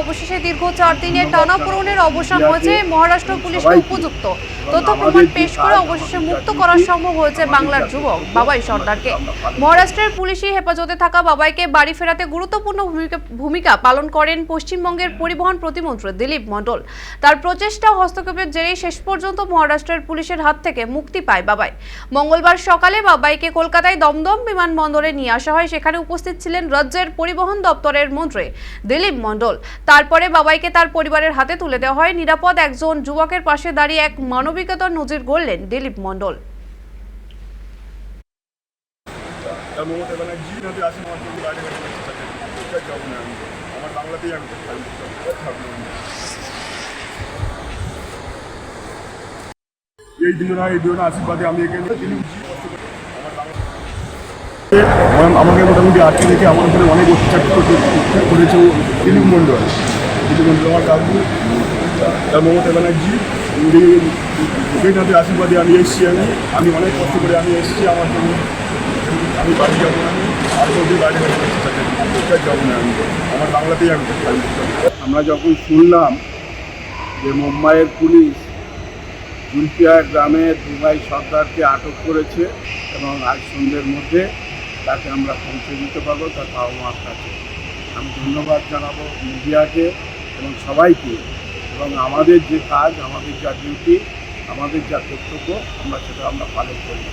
অবশেষে দীর্ঘ চার দিনের টানাপোড়নের অবসান হয়েছে। মহারাষ্ট্র পুলিশকে উপযুক্ত। তথ্য প্রমাণ পেশ করে অবশেষে মুক্ত করা সম্ভব হয়েছে বাংলার যুবক বাবাই সর্দারকে। মহারাষ্ট্রের পুলিশি হেফাজতে থাকা বাবাইকে বাড়ি ফেরাতে গুরুত্বপূর্ণ ভূমিকা- পালন করেন পশ্চিমবঙ্গের পরিবহন প্রতিমন্ত্রী দিলীপ মণ্ডল। তার প্রচেষ্টা হস্তক্ষেপের জেরেই শেষ পর্যন্ত মহারাষ্ট্রের পুলিশের হাত থেকে মুক্তি পায় বাবাই। মঙ্গলবার সকালে বাবাইকে কলকাতায় দমদম বিমানবন্দরে নিয়ে আসা হয়। সেখানে উপস্থিত ছিলেন রাজ্যের পরিবহন দপ্তরের মন্ত্রী দিলীপ মণ্ডল। তারপরে বাবাইকে তার পরিবারের হাতে তুলে দেওয়া হয়। নিরাপদ একজন যুবকের পাশে দাঁড়িয়ে এক মানবিকতার নজির গড়লেন দিলীপ মণ্ডল। আমি আমাকে মোটামুটি আটকে রেখে আমার উপরে অনেক অত্যাচার করেছে দিলীপ মণ্ডল। দিলীপ মণ্ডল, আমার তার মমতা ব্যানার্জি গোপীনাথের আশীর্বাদে আমি এসেছি আমি। আমি অনেক কষ্ট করে আমি এসেছি, আমার জন্য আমি বাড়ি যাব না আর যদি বাইরে যাব না আমি? আমার আমরা যখন শুনলাম যে মুম্বাইয়ের পুলিশ জুলপিয়া গ্রামে দুবাই সর্দারকে আটক করেছে এবং আজ সন্ধ্যের মধ্যে তাকে আমরা পৌঁছে দিতে পারব, তার বাবা মার কাছে। আমি ধন্যবাদ জানাব মিডিয়াকে এবং সবাইকে এবং আমাদের যে কাজ, আমাদের যা ডিউটি আমাদের যা কর্তব্য, আমরা সেটা আমরা পালন করি।